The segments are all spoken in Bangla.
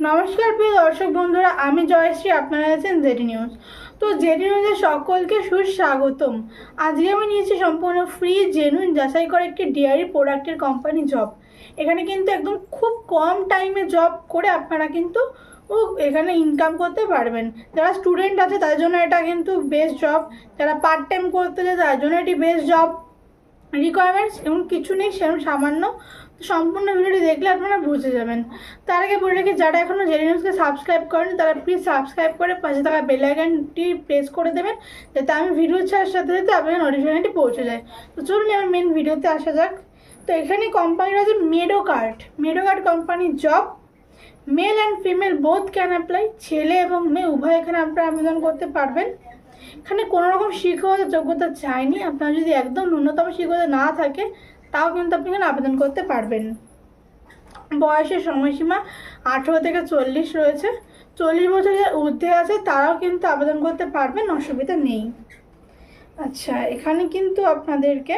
নমস্কার, প্রিয় দর্শক বন্ধুরা, আমি জয়শ্রী, আপনারা আছেন জেডি নিউজ তো জেডি নিউজের সকলকে সুস্বাগতম। আজকে আমি নিয়েছি সম্পূর্ণ ফ্রি জেনুইন যাচাই করে একটি ডেয়ারি প্রোডাক্টের কোম্পানি জব এখানে কিন্তু একদম খুব কম টাইমে জব করে আপনারা কিন্তু ও এখানে ইনকাম করতে পারবেন। যারা স্টুডেন্ট আছে তাদের জন্য এটা কিন্তু বেস্ট জব যারা পার্ট টাইম করতে চায় তাদের জন্য এটি বেস্ট জব রিকোয়ারমেন্টস এমন কিছু নেই সেরকম সামান্য। সম্পূর্ণ ভিডিওটি দেখলে আপনারা বুঝে যাবেন। তার আগে বলে রাখি, যারা এখনও জেডি নিউজকে সাবস্ক্রাইব করেন, তারা প্লিজ সাবস্ক্রাইব করে পাশে থাকা বেল আইকনটি প্রেস করে দেবেন, যাতে আমি ভিডিও ছাড়ার সাথে সাথে আপনার নোটিফিকেশনটি পৌঁছে যায়। তো চলুন এবার মেন ভিডিওতে আসা যাক। তো এখানে কোম্পানির আছে মেডো কার্ড মেডো কার্ড কোম্পানির job male and female both can apply ছেলে এবং মেয়ে, উভয় এখানে আপনারা আবেদন করতে পারবেন। এখানে কোনো রকম শিক্ষকতা যোগ্যতা চাইনি। আপনার যদি একদম ন্যূনতম শিক্ষকতা না থাকে, তাও কিন্তু আপনি এখানে আবেদন করতে পারবেন। বয়সের সময়সীমা আঠেরো থেকে চল্লিশ রয়েছে। চল্লিশ বছরের ঊর্ধ্বে আছে, তারাও কিন্তু আবেদন করতে পারবেন, অসুবিধা নেই। আচ্ছা এখানে কিন্তু আপনাদেরকে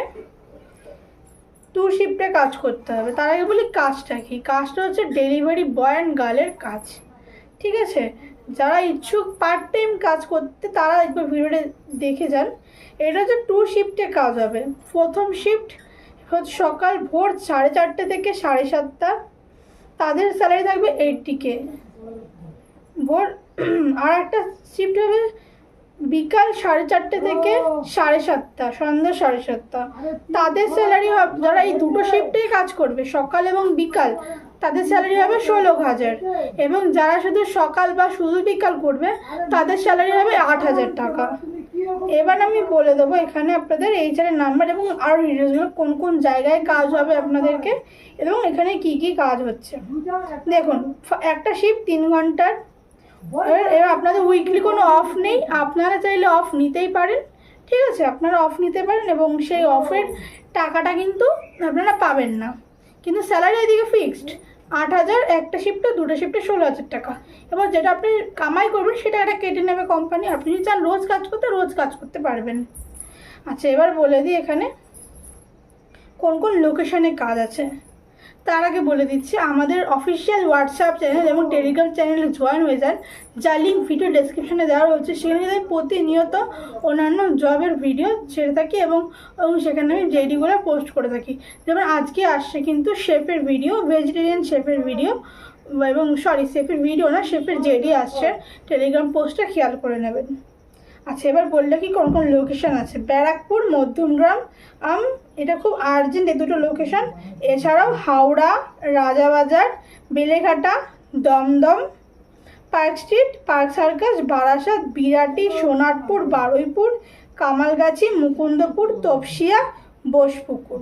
টু শিফটে কাজ করতে হবে। তার আগে বলি কাজটা কি? কাজটা হচ্ছে ডেলিভারি বয় অ্যান্ড গার্লের কাজ। ঠিক আছে? যারা ইচ্ছুক পার্ট টাইম কাজ করতে তারা একবার ভিডিওটা দেখে যান। এটা হচ্ছে টু শিফটে কাজ হবে। প্রথম শিফট হচ্ছে সকাল ভোর সাড়ে চারটে থেকে সাড়ে সাতটা। তাদের স্যালারি থাকবে এইটটি কে ভোর আর একটা শিফট হবে বিকাল সাড়ে চারটে থেকে সাড়ে সাতটা সন্ধ্যা সাড়ে সাতটা। তাদের স্যালারি হবে যারা এই দুটো শিফটেই কাজ করবে সকাল এবং বিকাল তাদের স্যালারি হবে ষোলো হাজার। এবং যারা শুধু সকাল বা শুধু বিকাল করবে, তাদের স্যালারি হবে আট হাজার টাকা। এবার আমি বলে দেবো এখানে আপনাদের এইচআরের নাম্বার এবং আরও ডিটেলসগুলো কোন কোন জায়গায় কাজ হবে আপনাদেরকে, এবং এখানে কি কি কাজ হচ্ছে। দেখুন, একটা শিফট তিন ঘণ্টার। এবার আপনাদের উইকলি কোনো অফ নেই, আপনারা চাইলে অফ নিতেই পারেন। ঠিক আছে, আপনারা অফ নিতে পারেন এবং সেই অফের টাকাটা কিন্তু আপনারা পাবেন না। কিন্তু স্যালারি এদিকে ফিক্সড আট হাজার, একটা শিফটে দুটো শিফটে ষোলো হাজার টাকা। এবার যেটা আপনি কামাই করবেন, সেটা একটা কেটে নেবে কোম্পানি আপনি যদি চান রোজ কাজ করতে, রোজ কাজ করতে পারবেন। আচ্ছা এবার বলে দিই এখানে কোন কোন লোকেশানে কাজ আছে। তার আগে বলে দিচ্ছি, আমাদের অফিসিয়াল হোয়াটসঅ্যাপ চ্যানেল এবং টেলিগ্রাম চ্যানেলে জয়েন হয়ে যান, যার লিঙ্ক ভিডিও ডেসক্রিপশনে দেওয়া রয়েছে। সেখানে আমি প্রতিনিয়ত অন্যান্য জবের ভিডিও ছেড়ে থাকি এবং এবং সেখানে আমি জেডিগুলো পোস্ট করে থাকি। যেমন আজকে আসছে কিন্তু শেফের ভিডিও ভেজিটেরিয়ান শেফের ভিডিও এবং সরি শেফের ভিডিও না শেফের জেডি আসছে। টেলিগ্রাম পোস্টটা খেয়াল করে নেবেন। আচ্ছা এবার বললে কি, কোন কোন লোকেশন আছে? ব্যারাকপুর, মধ্যমগ্রাম, আম, এটা খুব আর্জেন্ট এই দুটো লোকেশন এছাড়াও Howrah, Rajabazar, Beleghata, Dumdum, Park Street, Park Circus, Barasat, Birati, Sonarpur, Baruipur, Kamalgachi, Mukundapur, Topsia, Bosepukur.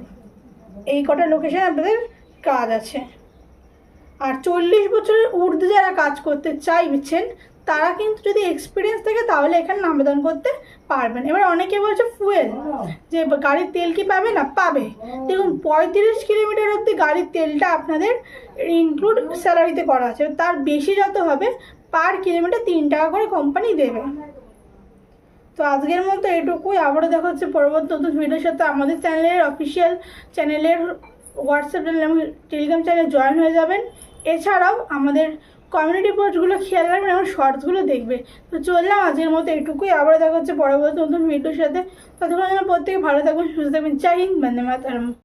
এই কটা লোকেশন আপনাদের কাজ আছে। আর চল্লিশ বছরের ঊর্ধ্বে যারা কাজ করতে চাইছেন তারা কিন্তু যদি এক্সপিরিয়েন্স থাকে তাহলে এখানে আবেদন করতে পারবেন। এবার অনেকে বলছে ফুয়েল যে গাড়ির তেল কি পাবে? না, পাবে। দেখুন, পঁয়ত্রিশ কিলোমিটার অবধি গাড়ির তেলটা আপনাদের ইনক্লুড স্যালারিতে করা আছে। তার বেশি যত হবে পার কিলোমিটার তিন টাকা করে কোম্পানি দেবে। তো আজকের মতো এটুকুই। আবারও দেখা হচ্ছে পরবর্তী নতুন ভিডিওর সাথে। আমাদের চ্যানেলের অফিসিয়াল চ্যানেলের হোয়াটসঅ্যাপ চ্যানেল এবং টেলিগ্রাম চ্যানেলে জয়েন হয়ে যাবেন। এছাড়াও আমাদের কমিউনিটি পোস্টগুলো খেয়াল রাখবেন এবং শর্টসগুলো দেখবে। তো চললাম আজকের মতো এটুকুই আবার দেখা হচ্ছে পরবর্তী নতুন ভিডিওর সাথে। ততক্ষণ যেন প্রত্যেকে ভালো থাকবেন, সুস্থ থাকবেন। জয় হিন্দ, বন্দে মাতারম।